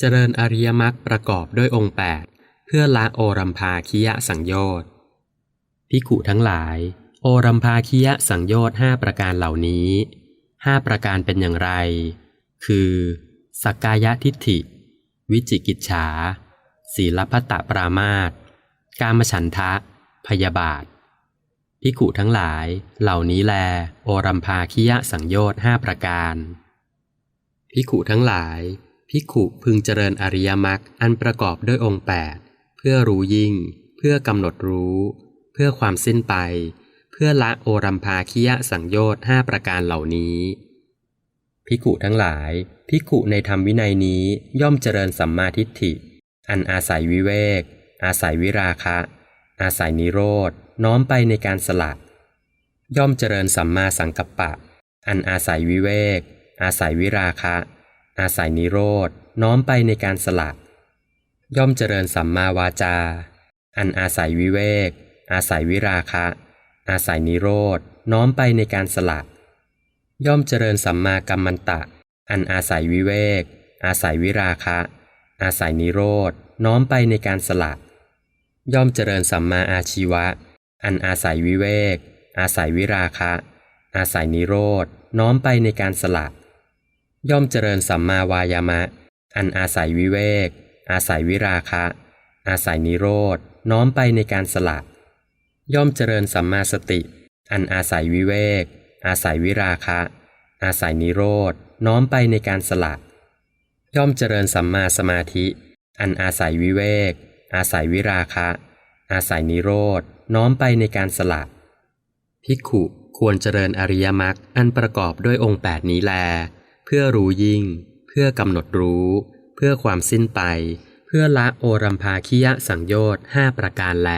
เจริญอริยมรรคประกอบด้วยองค์ 8 เพื่อละโอรัมภาคิยะสังโยชน์พิขุทั้งหลาย โอรัมภาคิยะสังโยชน์ห้าประการเหล่านี้ห้าประการเป็นอย่างไร คือสักกายทิฏฐิ วิจิกิจฉา ศีลพัตตปรามาตกามฉันทะ พยาบาทพิขุทั้งหลายเหล่านี้แล โอรัมภาคิยะสังโยชน์ห้าประการพิขุทั้งหลาย พิขุพึงเจริญอริยมรรคอันประกอบด้วยองค์ 8 เพื่อรู้ยิ่ง เพื่อกำหนดรู้ เพื่อความสิ้นไป เพื่อละโอรัมภาคิยะสังโยชน์ห้าประการเหล่านี้พิขุทั้งหลายพิขุในธรรมวินัยนี้ย่อมเจริญสัมมาทิฏฐิ อันอาศัยวิเวก อาศัยวิราคะ อาศัยนิโรธน้อมไปในการสละย่อมเจริญสัมมาสังกัปปะ อันอาศัยวิเวก อาศัยวิราคะ อาศัยนิโรธน้อมไปในการสละ ย่อมเจริญสัมมาวาจา อันอาศัยวิเวก อาศัยวิราคะ อาศัยนิโรธน้อมไปในการสละ ย่อมเจริญสัมมากัมมันตะ อันอาศัยวิเวก อาศัยวิราคะ อาศัยนิโรธน้อมไปในการสละ ย่อมเจริญสัมมาอาชีวะ อันอาศัยวิเวก อาศัยวิราคะ อาศัยนิโรธน้อมไปในการสละ ย่อมเจริญสัมมาวายามะ อันอาศัยวิเวก อาศัยวิราคะ อาศัยนิโรธน้อมไปในการสละ ย่อมเจริญสัมมาสติ อันอาศัยวิเวก อาศัยวิราคะ อาศัยนิโรธน้อมไปในการสละ ย่อมเจริญสัมมาสมาธิ อันอาศัยวิเวก อาศัยวิราคะ อาศัยนิโรธน้อมไปในการสละภิกขุควรเจริญอริยมรรคอันประกอบด้วยองค์ 8 นี้แล เพื่อรู้ยิ่ง เพื่อกำหนดรู้ เพื่อความสิ้นไป เพื่อละโอรัมภาคิยะสังโยชน์ห้าประการแล